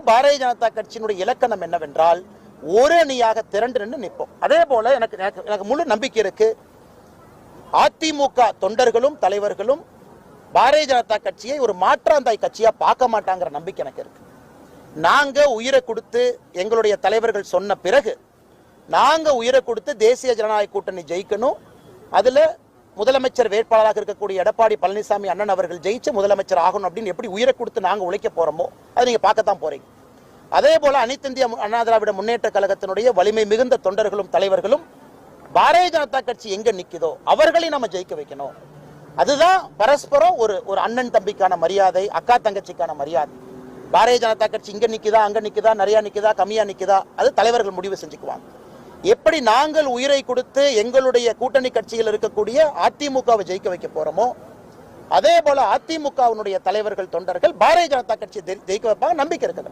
பாரதிய ஜனதா கட்சியினுடைய இலக்கணம் என்னவென்றால் ஒரு அணியாக திரண்டு நின்று நிற்போம். அதே போல எனக்கு எனக்கு- முழு நம்பிக்கை இருக்கு. அதிமுக தொண்டர்களும் தலைவர்களும் பாரதிய ஜனதா கட்சியை ஒரு மாற்றாந்தாய் கட்சியா பார்க்க மாட்டாங்கிற நம்பிக்கை எனக்கு இருக்கு. நாங்க உயிரை கொடுத்து எங்களுடைய தலைவர்கள் சொன்ன பிறகு நாங்க உயிரை கொடுத்து தேசிய ஜனநாயக கூட்டணி ஜெயிக்கணும். அதுல முதலமைச்சர் வேட்பாளராக இருக்கக்கூடிய எடப்பாடி பழனிசாமி அண்ணன் அவர்கள் ஜெயிச்சு முதலமைச்சர் ஆகணும் அப்படின்னு எப்படி உயிரை கொடுத்து நாங்கள் உழைக்க போறோமோ அதை நீங்க பார்க்கத்தான் போறீங்க. அதே போல அனைத்திந்திய அண்ணா திராவிட முன்னேற்ற கழகத்தினுடைய வலிமை மிகுந்த தொண்டர்களும் தலைவர்களும் பாரதிய ஜனதா கட்சி எங்க நிக்குதோ அவர்களை நம்ம ஜெயிக்க வைக்கணும். அதுதான் பரஸ்பரம் ஒரு ஒரு அண்ணன் தம்பிக்கான மரியாதை அக்கா தங்கச்சிக்கான மரியாதை. பாரதிய ஜனதா கட்சி இங்க நிக்குதா அங்க நிக்குதா நிறைய நிக்குதா கம்மியா நிக்குதா அது தலைவர்கள் முடிவு செஞ்சுக்குவாங்க. எப்படி நாங்கள் உயிரை கொடுத்து எங்களுடைய கூட்டணி கட்சியில் இருக்கக்கூடிய அதிமுகவை ஜெயிக்க வைக்க போறோமோ அதே போல அதிமுகவினுடைய தலைவர்கள் தொண்டர்கள் பாரதிய ஜனதா கட்சி ஜெயிக்க வைப்பாங்க நம்பிக்கை இருக்குது